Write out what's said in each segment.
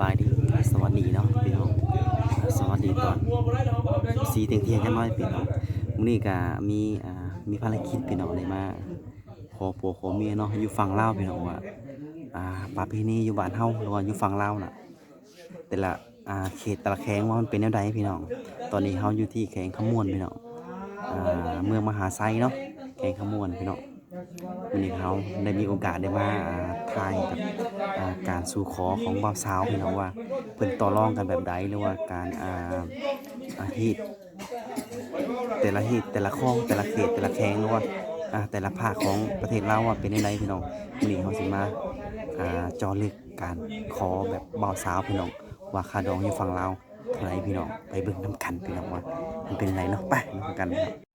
บายดีสวัสดีเนาะพี่น้องสวัสดีตอนสีเทียงเทียงกันน่อยพี่น้องมื้อนี้ก็มีอ่ามีภารกิจพี่น้องได้มาขอผัวขอเมียเนาะอยู่ฝั่งลาวพี่น้องว่าอ่าประเพณีอยู่บ้านเฮาหรือว่าอยู่ฝั่งลาวน่ะ แต่ละอ่าเขตแต่ละแข้งว่ามันเป็นแนวใดพี่น้อง ตอนนี้เฮาอยู่ที่แข้งขมวนพี่น้องอ่าเมืองมหาไซเนาะแข้งขมวนพี่น้อง วันนี้เขาได้มีโอกาสได้มาอ่าทายกับการสู่ขอของบ่าวสาวพี่น้องว่าเพิ่นต่อรองกันแบบใดหรือว่าการอาฮีตแต่ละฮีตแต่ละข้องแต่ละเขตแต่ละแข้งหรือว่าแต่ละภาคของประเทศเราว่าเป็นจังไดพี่น้องวันนี้เขาสิมาอ่าเจอลึกการขอแบบบ่าวสาวพี่น้องว่าคาดองอยู่ฝั่งลาเท่าไรพี่น้องไปเบิ่งนํกันพี่น้องว่ามันเป็นจังไดเนาะไปนํกันครับ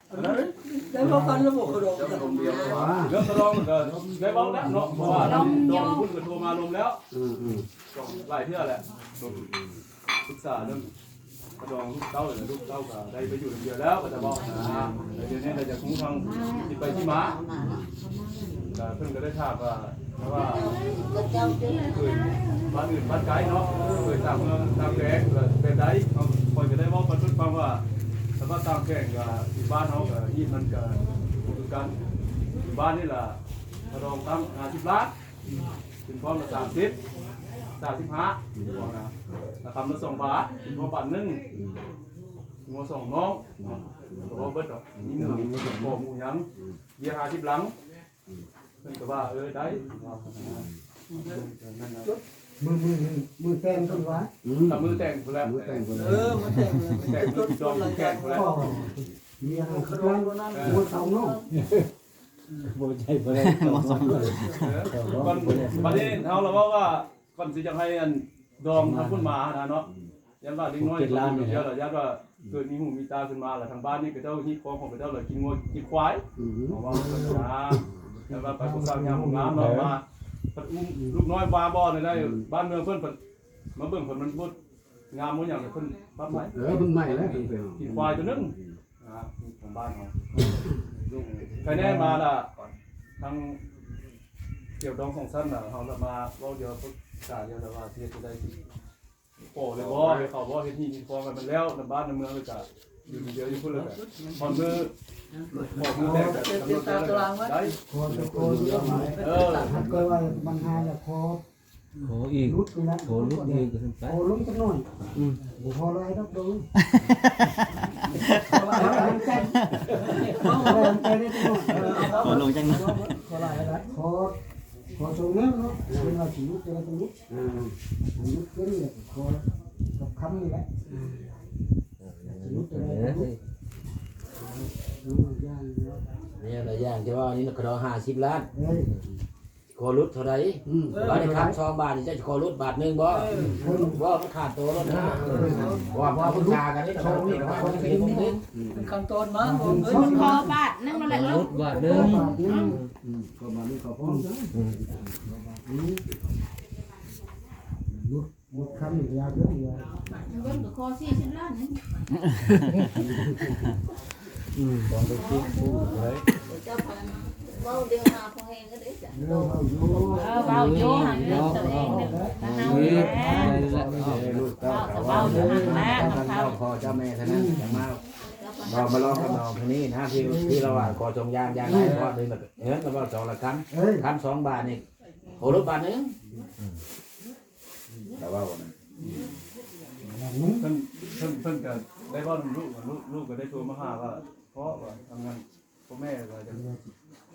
แล้วเขากันระบบกระโดดเรื่องตะลองก็ได้บ้างแล้วเนาะเพราะว่าดองพุ่นก็โทรมาลงแล้วหลายเที่ยวแหละศึกษาเรื่องกระดองลูกเต้าเลยลูกเต้าก็ได้ไปอยู่เดียวแล้วก็จะบอกนะเดี๋ยวนี้เราจะคุ้มทางที่ไปที่ม้าแต่เพิ่นก็ได้ทราบว่าว่าเคยบ้านอื่นบ้านไกลเนาะเคยตามเมืองตามแกงเป็นไดเขาคอยจะได้บอกคนทุกฟังว่าสำหรับตามแกงกับบ้านเขากั บยี่มันก็คือกันอยู่บ้านนี่แหละกระดองตั้งห้าสิบล้านถึงพร้อมละสามสิบสามสิบห้าบอกนะราคาละสองบาทถึงพร้อมบาทหนึ่งงัวสองน้องตัวเบิดดอกนี่หนึ่งโอ้หมูยังเยี่ยห้าสิบหลังเพิ่นก็ว่าเออได้ว่านั่นนะมือมือมือแทงต้นไม้ทำมือแต่งไปแล้วเออมาแทงเลยแต่งมือจองแก่งไปแล้วก็ มีอะไรกระโดดก็นั่นหัวเสาน้องบ่ใช่บ่ได้เหมาะสมก่อนวันนี้เขาเราว่าว่าก่อนสิจะให้อันดองทำขึ้นมานะเนาะยันว่าเล็กน้อยเดียวหรอยันว่าเกิดมีหูมีตาขึ้นมาหรอทางบ้านนี่ก็เจ้าฮิตของของเจ้าเลยกินงัวกินควายบอกว่านะยันว่าไปพวกสร้างยามงามเราะมาปัดอุ้มลูกน้อยบาบอเลยได้บ้านเมืองเพิ่นเพิ่นมาเบิ่งเพิ่นมันพูดงามมื้ออย่างเพิ่นปั๊บไหม่เออเพิ่งใหม่แล้วกินควายตัวนึง ครับของบ้านเขาใครแน่มาล่ะทางเกี่ยวดองของสั้นน่ะเขาจะมาเว่าเดียวพุทธศาเดียวแต่ว่าเที่จะได้ที่โอ้เลยบ่ให้เขาบ่าเฮ็ดที่ที่ฟองกันมันแล้วในบ้านในเมืองเลยจ้ะอยู่เดียวอยู่พุ่นเลยตอนมือบอกมือแตกแต่ตำรวจได้คอจะคอเยอะไหมเออถ้าเกิดว่าบางงานจะคอ โหอีกรุดไปแล้วโหลุกอีกก็ขึ้นไปคอล้มจังหน่อยบุพอไรนักดูคอไรน้ำใจคอไรน้ำใจได้จังหน่อยขอลงจังนะคอไรอะไรคอคอตรงนี้เนาะเป็นเราสีลุกเป็นเราตรงนี้ลุกขึ้นเลยคอกับคำนี่แหละลุกเป็นอะไรลุกย่างเนาะเนี่ยหลายอย่างที่ว่านี่กระดองห้าสิบล้านเฮ้ย ขอรุดเท่าไหร่บาทในครับสองบาทนี่จะขอรุดบาทหนึ่งบ่บ่มันขาดตัวแล้วนะว่าพอพึ่งชากันนี่เขาเนี่ยว่าคนเป็นคนนึงขั้นตอนมาผมเอ้คนยคอบาทนึงนั่นแหละรลูกถบาทหนึงก็มานี่เขาพร้อมนะลุกลุกคำอีกยาวเยอะเลยเบิ้งกับคอสี่สิบล้านนึงต้องไปคิดผู้ไว้เจ้าพัน เบ้าเดียวมาพอเฮงก็ได้จ้ะเริ่มเอาเออเบ้าโยหันเรื่องตัวเองเนี่ยตาเฮาแล้วละลูกเต้าเบ้ากับเบ้าอยู่หันแล้วท่านเขาเจ้าพ่อเจ้าแม่ท่านนั้นจะมาเรามาลองกับน้องคนนี้นะที่ที่เราว่าขอจงยางยางไหนเพราะเงินเงินเราว่าสองละคำเฮ้ยคำสองบาทนี่ขอรุดบาทนึงแต่ว่าวันนั้นเพิ่นเพิ่นเพิ่นก็ได้บ่ลูกลูกลูกก็ได้โทรมาหาว่าเพราะว่าทำงานพ่อแม่ว่าจะ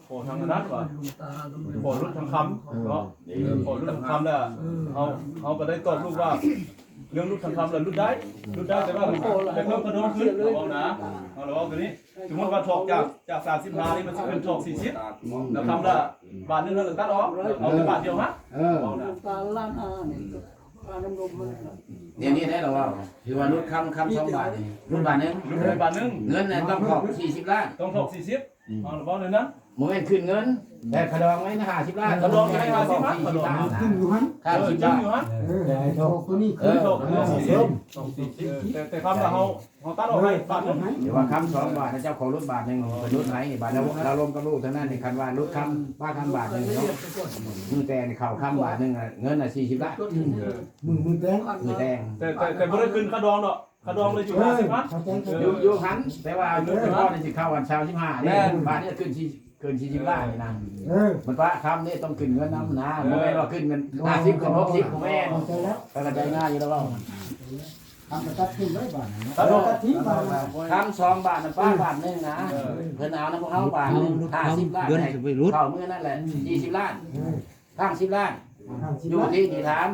ขอทางนั้นว่าขอรุดทางคำเนาะขอรุดทางคำแล้วเอาเอาก็ได้ตอบลูกว่า เรื่องรุดทางคำแล้วรุดได้รุดได้แต่ว่ามันแต่เพิ่มกระโดดขึ้นเอานะเอาเราเอาตัวนี้สมมติว่าถอกจากจากสามสิบห้านี่มันจะเป็นถอกสี่สิบแล้วคำละบาทนึงแล้วตัดออกเอาแค่บาทเดียวฮะเออเอานะตาล้านอาเนี่ยตาน้ำลมมันเนี่ยนี่ได้เราว่าคือว่ารุดคำคำสองบาทนี่รุดบาทหนึ่งรุดได้บาทนึงเงินเนี่ยต้องขอบสี่สิบล้านต้องถอกสี่สิบเอาเราบอกเลยนะ โมเมนต์ขึ้นเงิน แต่ขดองไว้นะ50ล้านกระดองจะได้ห้าสิบล้านกระดองล้านขึ้นอยู่หันค่าเออสิบจริล้างนอยู่ฮะเออโชคตัวนี้เอขึ้นอโชคเออสี่สิบสองสี่สิบแต่แต่คำละเขาเขาตัดออกให้ตัดออกให้เดี๋ยวว่าคำสองบาทเจ้าของรถบาทหนึ่งเป็นรถไหนบาทแล้วเราลมกับลูกเท่านั้นในคันว่ารถคำบ้าคำบาทหนึ่งเนาะมือแตงเข่าคำบาทหนึ่งเงินอะสี่สิบล้านมือมือแตงมือแตงแต่แต่แต่ไม่ได้ขึ้นกระดองดอกกระดองเลยอยู่เฮ้ห้ายสิบล้านเขาแตงอยู่อยู่หันแต่ว่าเงินเป็นก้อนในสิเข้าวันเช้าสิบห้าเนี่ยบาทนี่ขึ้น สี่ขึ้นสี่สิบล้านนี่นะเออมันว่าคำนี่ต้องขึ้นเงินน้ำนะโมแม่ว่าขึ้นเงินห้าสิบกับหกสิบโมแม่เข้าใจแล้วกระจายง่ายอยู่แล้วว่าทำมาตัดทิ้งไว้บ้านนะตัดออกตัดทิ้งบ้านนะคำสองบาทนะป้าบาทหนึ่งนะเพิ่นเอานะพวกเขาบาทหนึ่งห้าสิบล้านเงินจะไปรุดเข้ามือนั่นแหละยี่สิบล้านข้างสิบล้านห้าสิบอยู่ล้านที่ที่ถาม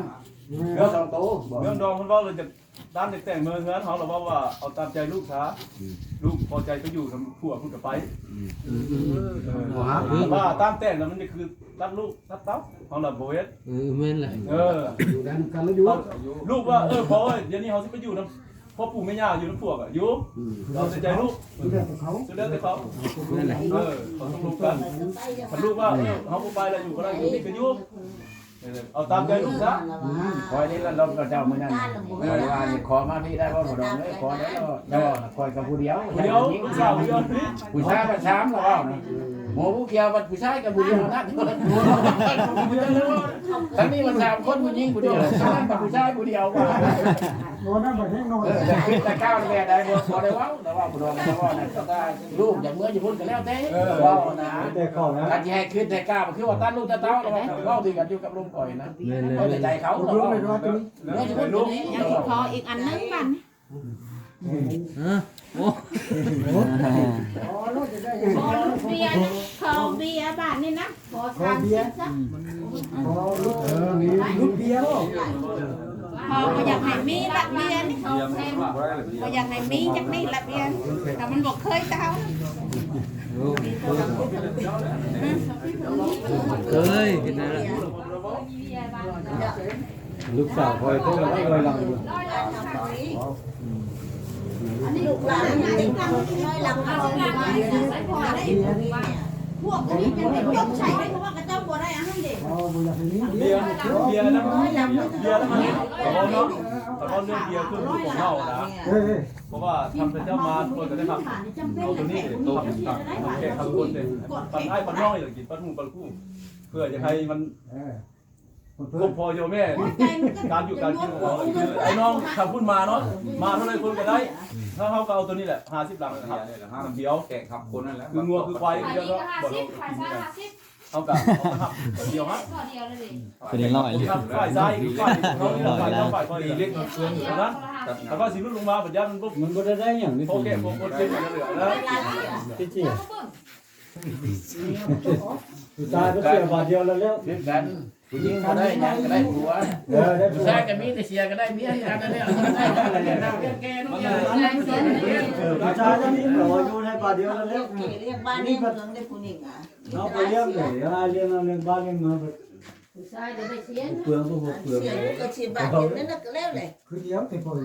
เรื่องสองตู้บอก เรื่องดองมันว่าเลยจะ ด้านแต่งเมืองเงินเขาเราว่าว่าเอาตามใจลูกช้าลูกพอใจก็อยู่ทำผัวคุณกับไปว่าตามแต่งแล้วมันจะคือตัดลูกตัดเต้าเขาโบเอสเออแม่นแหละเอออยู่ดันกันแล้วอยู่ลูกว่าเออพอเดี๋ยวนี้เขาจะไปอยู่น้ำพ่อปู่แม่ย่าอยู่น้ำพวกอะอยู่เราใจลูกอยู่เรื่องของเขาจะเล่นแต่เขาเออเขาต้องรู้กันมันลูกว่าเออเขาไปแล้วอยู่ก็ได้อยู่นี่ก็อยู่ เอาตามใจลูกซะคอยนี่แล้วเราเจ้ามือนั่นคอยว่าขอมาพี่ได้ว่าขอดองเลยขอได้แล้วคอยกับผู้เดียวเดี๋ยวลูกสาวเดี๋ยวนี้ผู้ชายกับช้ำเราเอานะ หมูผู้เกี่ยวกับผู้ชายกับผู้เดียวนั่นทั้งนี้มันสามคนผู้หญิงผู้เดียวชายกับผู้ชายผู้เดียวว่านอนนั่งแบบนี้นอนเออจะขึ้นแต่ก้าวแม่ได้บ่พอได้ว้าแต่ว่าผู้ดองแต่ว่านั่นก็ได้ลูกอย่างเมื่ออยู่พุ่นกันแล้วเต้ว้าวนะแต่ข้อนะการแย่ขึ้นแต่ก้าวมันคือว่าตั้นลูกตั้นเต้าเราเว้าดีกันอยู่กับลุงก่อยนะแม่นเขาใจเขาตกเราลงเว้าเลยว่าตัวนี้เมื่ออยู่พุ่นตัวนี้ยังสิขออีกอันนึงบัน ฮะโอ้อ๋อรถจะได้ขอลูกเบียร์นะขอเบียร์บ้านนี่นะขอสามสิบสักอ๋อรถเออมีรถเบียร์พอบ่อยากให้มีละเบียร์นี่เขาแทนบ่อยากให้มีจักนี่ละเบียร์แต่มันบอกเคยเต้าเคยเห็นนั่นแหละ ลูกสาวคอยเพิ่งไม่เคยลองอยู่อันนี้ลูกหลานนี่ตั้งน้อยหลังเอาพอได้พวกนี้จะไม่ยกใช้เพราะว่ากระเจ้าบ่ได้อาหารเด็กอ๋อบุญอย่างนี้เบียร์เบียร์แล้วเบียร์แล้วมันเขาเนาะเขาเรื่องเบียร์คือของเขานะเพราะว่าทำเป็นเจ้ามาคนจะได้ทำเอาตัวนี้ตัวตัดแกะทำคนเลยปันให้ปันน้อยอยากกินปันหูปันคู่ เพื่อจะให้มัน เออครบพอโยแม่ การอยู่การกินของเราไอ้น้องทำพุ่นมาเนาะ มาเท่าไรคนก็ได้ ถ้าเขาก็เอาตัวนี้แหละห้าสิบหลังนะครับน้ำเดียวแกะขับคนนั่นแหละคืองัวคือควายขายเดียวดีก็ก็ห้าบอกสิเราบขายซ่าห้าสิบเอากับเอากับเดียวฮะข้อเดียวเลยดิเป็นร้อยเลยครับฝ่ายซ้ายฝ่ายเขานี่ฝ่ายเขาฝ่ายเขาดีเล็กข้อเดียวนั้นแต่ว่าสีรุ่นลงมาปัญญามันปุ๊บมันก็ได้ได้อย่างนี้โอเคผมคนเก่งเหลือแล้วที่จริงแล้วก็ปึ้งตายก็เสียบาทเดียวแล้วแล้วขึ้นกัน ผู้หญิงก็ได้ยังก็ได้ผัวเออได้ผู้ชายก็มีแต่เสียก็ได้เมียกันนั่นแหละอะไรเนี่ยน้แก่ๆน้องยายเส้นเลยประชาชนนี่เราอยู่ในบาเดียวกันแล้ว เรียกบ้านนี่เมืองได้ผู้หญิงอะเราไปเลี้ยงเล ยเลี้ยงเลี้ยงบ้านเลี้ยงเมืองผู้ชายจะได้เสียเปลืองตัวเปลืองเสียก็ชีบ้านเดียวนั่นก็แล้วเลยคือเดียวแต่ก่อน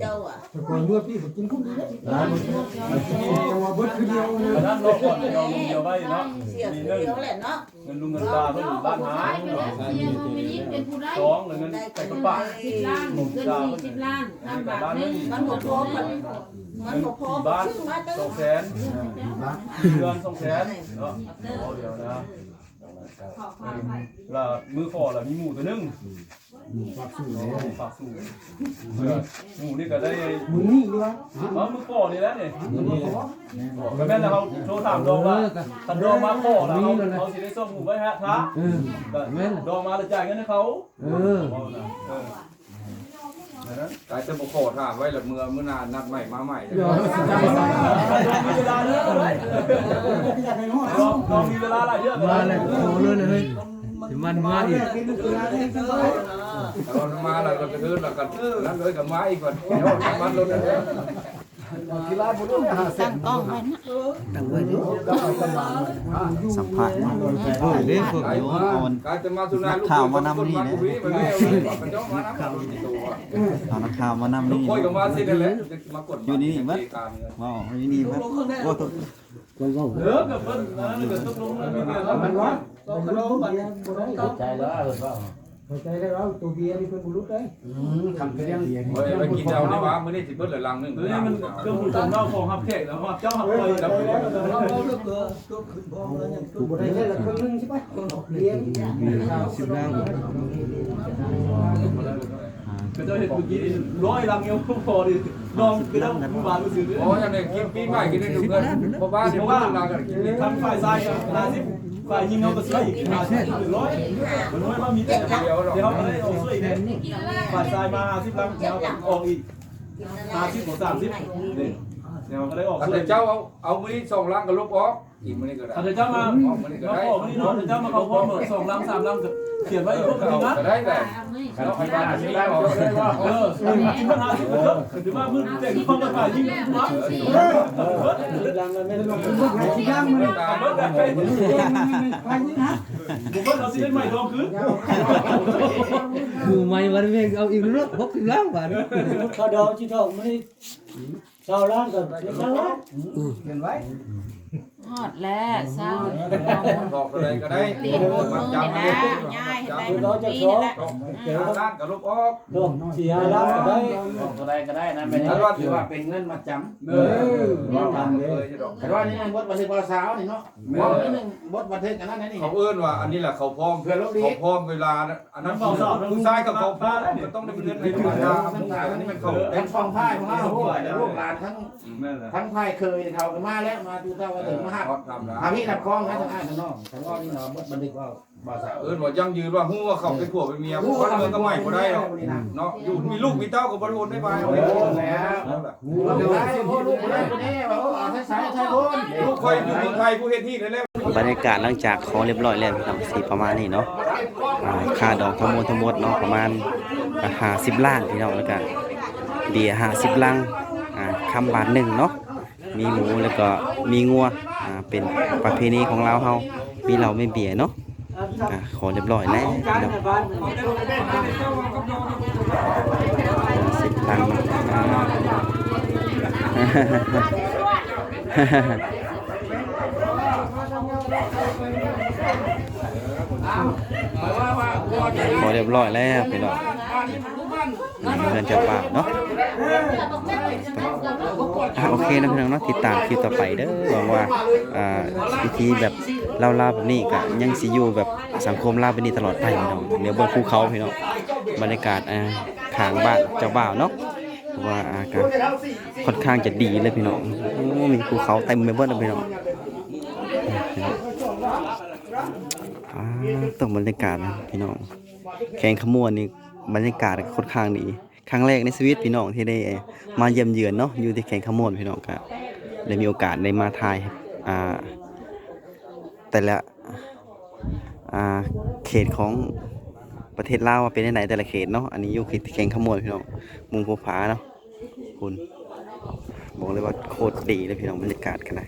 เจ้าอะแต่ก่อนเมื่อพี่ผมกินคุ้มดีเลยแต่ว่าเบิดคือเดียวเลยนั้นเราก่อนยอมเดียวไว้เนาะเสียคือเดียวแหละเนาะเงินลุงเงินตาเพิ่นบ้านหาชายไปแล้วเสียผู้หญิงเป็นผู้ได้สองเงินใส่กระเป๋าสิบล้านเงินสี่สิบล้านทำบาทนึงมันบ่พอมันมันบ่พอบ้านซื้อมาตั้งสองแสนเดือนสองแสนเนาะเดียวนะ ละมือคอละมีหมูตัวนึงฝากสู้เลยฝากสู้หมูนี่ก็ได้มึงนี่ดีวะเอามือคอนี่แล้วเนี่ยก็แม่นแล้วเขาโทรถามดองว่าถ้าดองมาคอแล้วเขาเขาสิได้ส่งหมูไว้ฮะท้าดองมาแล้วจ่ายเงินให้เขาเออ กายจะบอกขอถามไว้ละเมื่อเมื่อนานนัดใหม่มาใหม่เดี๋ยวมีเวลาเยอะเลยอยากให้หอดลองลองมีเวลาหลายเยอะมาเลยโอ้เลยเลยมันมาอีกกินเวลาได้ทั้งหมดเรามาแล้วก็คืนแล้วก็นั่นเลยกับมาอีกก่อนเดี๋ยวมันรถนั่นเลย กีฬาบุรุษหาเส้ตั้นงกล้องไว้นะตั้งไว้ดิสัมภาษณ์เนาะเออเด้ฝึกกายอยู่มาเอากายจะมานาลูกมันไม่เอาเลยมันจ้องมานะตัวเอานักข่าวมานำนี่คุยกับมาสินั่นแหละมากดว้าวอยู่นี่เพิ่นโอ้ตัวก็เว้าเด้อกับเพิ่นนั่นก็ตกลงมันว่าต้องระโดดเบียร์บ่ได้เข้าใจแล้วเออว่า เข้าใจได้แล้วตัวเบียร์นี่เพิ่นบ่รู้ได้อืมคำเพียงเฮ้ยไปกินเอาในบ้านมื้อนี้สิเบิดเลยลังนึงตัวนี้มันเครื่องมือของเราของฮับแขกแล้วฮับเจ้าฮับไปแล้วบ่ได้เลยละครึ่งนึงใช่ป่ะเบียร์สิบล้านก็จะเห็นเมื่อกี้ร้อยลังเอวพอดีน้องก็ต้องมือบานมือถือโอ้ยยังไงกินปีใหม่กินได้ดูเงินเพราะบ้านเพเดี๋ยวราะว่าว่าลังกันกินนี่ทำฝ่ายซ้ายกับห้าสิบ ฝ่ายยิงเขาก็ซื้ออีกห้าสิบหรือร้อยมันไม่ว่ามีแต่เดี๋ยวเดี๋ยวเขาได้เอาซื้ออีกฝ่ายซ้ายมาห้าสิบลังเดี๋ยวออกอีกห้าสิบของสามสิบเดี๋ยวก็ได้ออกถ้าซื้อเจ้าเอาเอามื้อนี้2ลังก็ลบออก อีกมื้อนี้ก็ได้ถ้าเจ้ามาเขาบอกวันนี้เนาะเจ้ามาเขาพร้อมสองลังสามลังเขียนไว้อีกพวกนี้นะก็ได้แต่คันที่บ้านที่บ้านเออกินปัญหาสิเถอะถือว่าพื้นแต่ที่เขามาฝ่ายยิงนะลังแล้วไม่ได้ลงหาสิย่างมันตามเบิดแบบไปนี่นะผมว่าเราสิได้ใหม่ทองคืนคือไม่วันเวงเอาอีกรถหกสิบล้านบาทเขาดอกที่ทองมันนี่ชาวล้านก็เล็กล้านเห็นไว้ ฮอดแล้วเศร้าบอกอะไรก็ได้เด็กมือมันนี่จำนะได้ง่ายเห็นไหมมันดีนี่แหละเจ้าล้านก็ลบออกดอกสี่ห้าล้านก็ได้บอกตัวใดก็ได้นะไม่ได้ถือว่าเป็นเงินมาจำเออว่าทำเลยจะดอกแต่ว่านี่บทบันทึกภาษานี่เนาะบทนี่นึงบทบันทึกอันนั้นนี่เขาเอื้อนว่าอันนี้แหละเขาพร้อมเพื่อลบดีเขาพร้อมเวลาอันนั้นผู้ชายกับเขาพร้อมมันต้องได้เป็นเงินในธรรมดาอันนี้มันเขาทั้งฟองพ่ายของเราพวกลูกหลานทั้งนั่นแหละทั้งพ่ายเคยเขากันมาแล้วมาดูเต้าถึงมาหักเขาทำอาพี่นับคล้องนะทั้งอ้ายทั้งน้องทั้งอ้อนี่เนาะบันทึกว่าภาษาเอื้อนว่ายั่งยืนว่าหู้ว่าเขาเป็นผัวเป็นเมียผู้คนเมืองก็ใหม่ก็ได้หรอกเนาะอยู่มีลูกมีเต้ากับบริวารได้ไปโอ้แล้วลูกได้โอ้ลูกได้คนนี้ว่าโอ้อาใช้สายใช้คนลูกคอยอยู่เมืองไทยผู้เฮ็ดที่นั่นแหละบรรยากาศหลังจากขอเรียบร้อยแล้วพี่น้องสีประมาณนี้เนาะค่าดอกทั้งหมดทั้งหมดเนาะประมาณห้าสิบล้านพี่น้องแล้วก็เบียร์ห้าสิบลังคำบาทหนึ่งเนาะ มีหมูแล้วก็มีงัวอ่าเป็นประเพณีของเราเฮามีเราไม่เบียเนาะอ่าขอเรียบร้อยแล้วพี่น้องสิบลังอ่าพอเรียบร้อยแล้วพี่น้อง นี่เพื่อนเจ้าป่าวเนาะอะโอเคนะพี่น้องเนาะติดตามคลิปต่อไปเด้อหวังว่าอ่าวิธีแบบเล่าๆแบบนี้ก็ยังสิอยู่แบบสังคมลาแบบนี้ตลอดไปพี่น้องเดี๋ยวบนภูเขาพี่น้องบรรยากาศอ่าขางบ้านเจ้าบ่าวเนาะว่าอากาศค่อนข้างจะดีเลยพี่น้องมีภูเขาเต็มไปหมดเลยพี่น้องพี่น้องอ่าต้องบรรยากาศนะพี่น้องแข่งขมวนนี่ บรรยากาศค่อนข้างดีครั้งแรกในชีวิตพี่น้องที่ได้มาเยี่ยมเยือนเนาะอยู่ที่แข่งขมวนพี่น้องก็ได้มีโอกาสได้มาถ่ายอ่าแต่ละอ่าเขตของประเทศลาวว่าเป็นไหนแต่ละเขตเนาะอันนี้อยู่ที่แข่งขมวนพี่น้องมุมภูผาเนาะคุณบอกเลยว่าโคตรดีเลยพี่น้องบรรยากาศกันนะ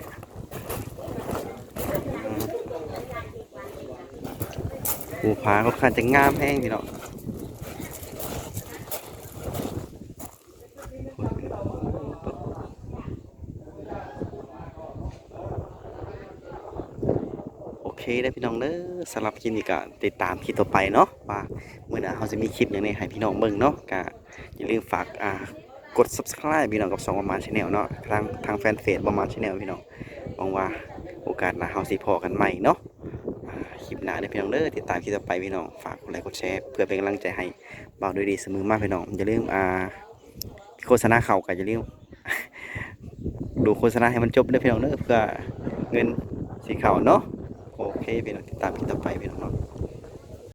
ภูผาค่อนข้างจะงามแห้งพี่น้อง โอเค ได้พี่น้องเด้อสำหรับคลิปนี้ก็ติดตามคลิปต่อไปเนาะว่าเมื่อหน้าเราจะมีคลิปอย่างไรให้พี่น้องเบิ่งเนาะก็อย่าลืมฝากอ่ากด subscribe พี่น้องกับสองประมาณชแนลเนาะทางทางแฟนเพจประมาณชแนลพี่น้องหวังว่าโอกาสหน้าเราสิพอกันใหม่เนาะคลิปหน้าเด้พี่น้องเด้อติดตามคลิปต่อไปพี่น้องฝากกดไลค์กดแชร์เพื่อเป็นกำลังใจให้บ่าวด้วยดีเสมอมากพี่น้องอย่าลืมอ่าโฆษณาเข่าก็อย่าลืมดูโฆษณาให้มันจบเด้อพี่น้องเด้อเพื่อเงินสีเข่าเนาะ โอเคพี่น้องติดตามคลิปต่อไปพี่น้อง